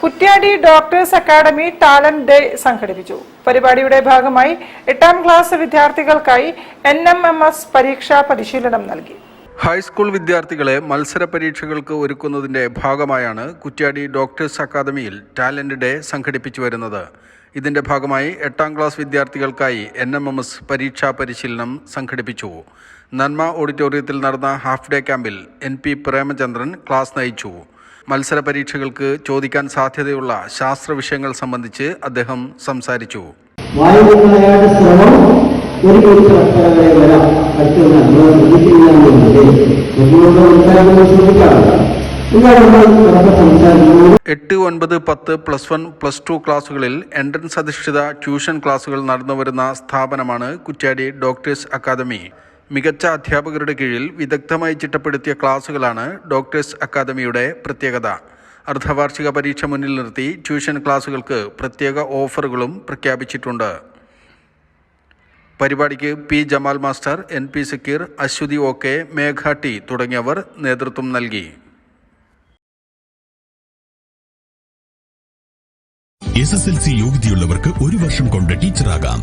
Kuttiady doctors academy talent day സംഘടിപ്പിച്ചു. പരിപാടിയുടെ ഭാഗമായി എട്ടാം ക്ലാസ് വിദ്യാർത്ഥികൾക്കായി എൻ എം എം എസ് പരീക്ഷാ പരിശീലനം നൽകി. ഹൈസ്കൂൾ വിദ്യാർത്ഥികളെ മത്സര പരീക്ഷകൾക്ക് ഒരുക്കുന്നതിന്റെ ഭാഗമായാണ് കുറ്റ്യാടി ഡോക്ടേഴ്സ് അക്കാദമിയിൽ ടാലന്റ് ഡേ സംഘടിപ്പിച്ചു വരുന്നത്. ഇതിന്റെ ഭാഗമായി എട്ടാം ക്ലാസ് വിദ്യാർത്ഥികൾക്കായി എൻ എം എം എസ് പരീക്ഷാ പരിശീലനം സംഘടിപ്പിച്ചു. നന്മ ഓഡിറ്റോറിയത്തിൽ നടന്ന ഹാഫ് ഡേ ക്യാമ്പിൽ എൻ പി പ്രേമചന്ദ്രൻ ക്ലാസ് നയിച്ചു. മത്സര പരീക്ഷകൾക്ക് ചോദിക്കാൻ സാധ്യതയുള്ള ശാസ്ത്ര വിഷയങ്ങൾ സംബന്ധിച്ച് അദ്ദേഹം സംസാരിച്ചു. എട്ട് ഒൻപത് പത്ത് പ്ലസ് വൺ പ്ലസ് ടു ക്ലാസ്സുകളിൽ എൻട്രൻസ് അധിഷ്ഠിത ട്യൂഷൻ ക്ലാസുകൾ നടന്നുവരുന്ന സ്ഥാപനമാണ് കുറ്റ്യാടി ഡോക്ടേഴ്സ് അക്കാദമി. മികച്ച അധ്യാപകരുടെ കീഴിൽ വിദഗ്ധമായി ചിട്ടപ്പെടുത്തിയ ക്ലാസുകളാണ് ഡോക്ടേഴ്സ് അക്കാദമിയുടെ പ്രത്യേകത. അർദ്ധവാർഷിക പരീക്ഷ മുന്നിൽ നിർത്തി ട്യൂഷൻ ക്ലാസുകൾക്ക് പ്രത്യേക ഓഫറുകളും പ്രഖ്യാപിച്ചിട്ടുണ്ട്. പരിപാടിക്ക് P Jamal master N P Sakkeer Aswathy O K Megha T തുടങ്ങിയവർ നേതൃത്വം നൽകി. എസ് എസ് എൽ സി യോഗ്യതയുള്ളവർക്ക് ഒരു വർഷം കൊണ്ട് ടീച്ചറാകാം.